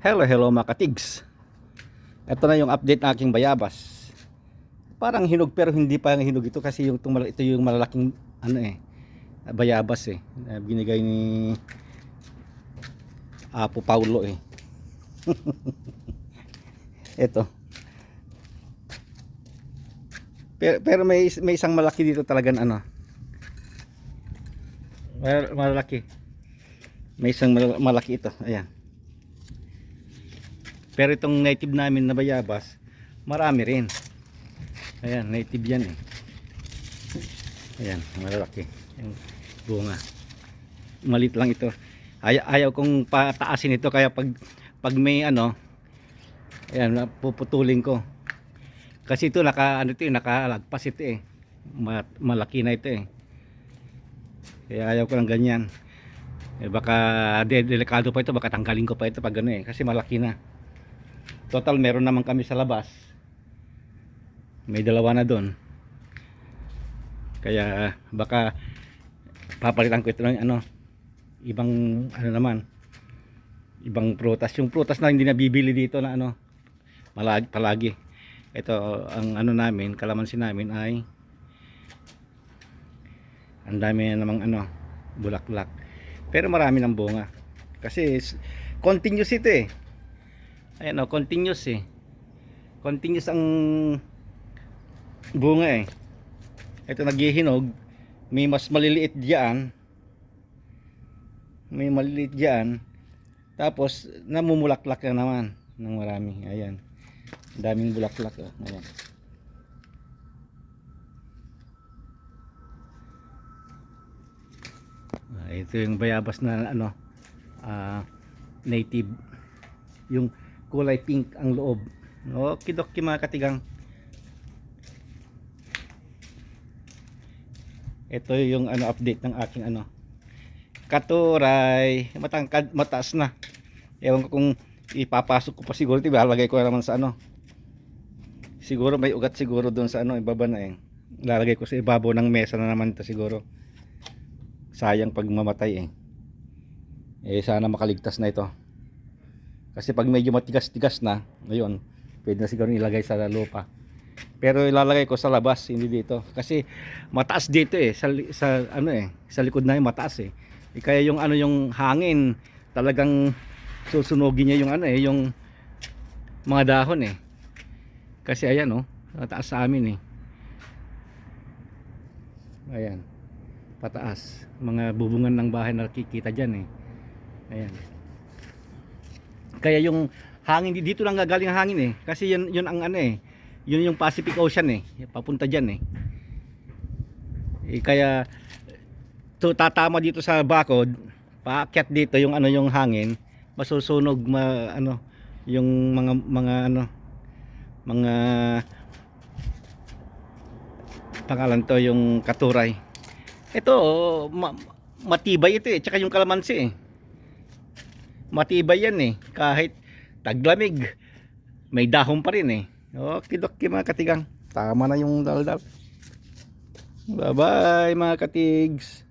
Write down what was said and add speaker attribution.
Speaker 1: Hello, hello mga katigs. Ito na yung update ng aking bayabas. Parang hinog pero hindi pa hinog ito kasi yung tumal- ito yung malalaking ano eh bayabas eh. na Binigay ni Apo Paulo eh. ito. Pero, pero may may isang malaki dito talagang ano. Mal- Malaki. May isang mal- malaki ito. Ayan. Pero itong native namin na bayabas, marami rin. Ayan, native yan eh. Ayan, malalaki. Yung bunga. Malit lang ito. Ay ayaw kong pataasin ito kaya pag pag may ano, ayan, puputulin ko. Kasi ito naka ano ito, eh, nakalagpas ito eh. Ma- malaki na ito eh. Kaya ayaw ko lang ganyan. Eh, baka de delikado pa ito, baka tanggalin ko pa ito pag ano eh, kasi malaki na. Total meron naman kami sa labas. May dalawa na doon. Kaya baka papalitan ko ito ng ano ibang ano naman ibang prutas. Yung prutas na hindi nabibili dito na ano malagi palagi. Ito ang ano namin kalamansi namin ay ang dami na namang ano bulaklak. Pero marami ng bunga. Kasi continuous ito eh ayan o continuous eh. Continuous ang bunga eh. Ito naghihinog. May mas maliliit diyan may maliliit diyan tapos namumulaklak na naman ng marami. Ayan. Daming bulaklak oh. ayan. Ah, ito yung bayabas na ano ah, native. Yung kulay pink ang loob. Okay doki mga katigang. Ito yung ano update ng aking ano katuray. Matangkad mataas na. Ewan ko kung ipapasok ko pa siguro diba lalagay ko naman sa ano siguro may ugat siguro doon sa ano ibaba na eh. Lalagay ko sa ibabaw ng mesa na naman ito siguro. Sayang pag mamatay eh. Eh sana makaligtas na ito kasi pag medyo matigas-tigas na ayun pwede na siguro ilagay sa lupa. Pero ilalagay ko sa labas hindi dito. Kasi mataas dito eh sa, sa ano eh sa likod na mataas eh. eh kaya yung ano yung hangin talagang susunugin niya yung ano eh yung mga dahon eh. Kasi ayan oh mataas sa amin eh. Ayan pataas. Mga bubungan ng bahay na nakikita dyan eh. Ayan kaya yung hangin dito lang gagaling ang hangin eh. Kasi yun, yun ang ano eh. Yun yung Pacific Ocean eh. Papunta dyan eh, eh kaya to tatama dito sa bakod paakyat dito yung ano yung hangin masusunog ma, ano yung mga mga ano mga pangalan to yung katuray. Ito oh, ma- matibay ito eh tsaka yung kalamansi eh matibay yan eh. Kahit taglamig may dahon pa rin eh. Okay doki mga katigang. Tama na yung daldal. Bye bye mga katigs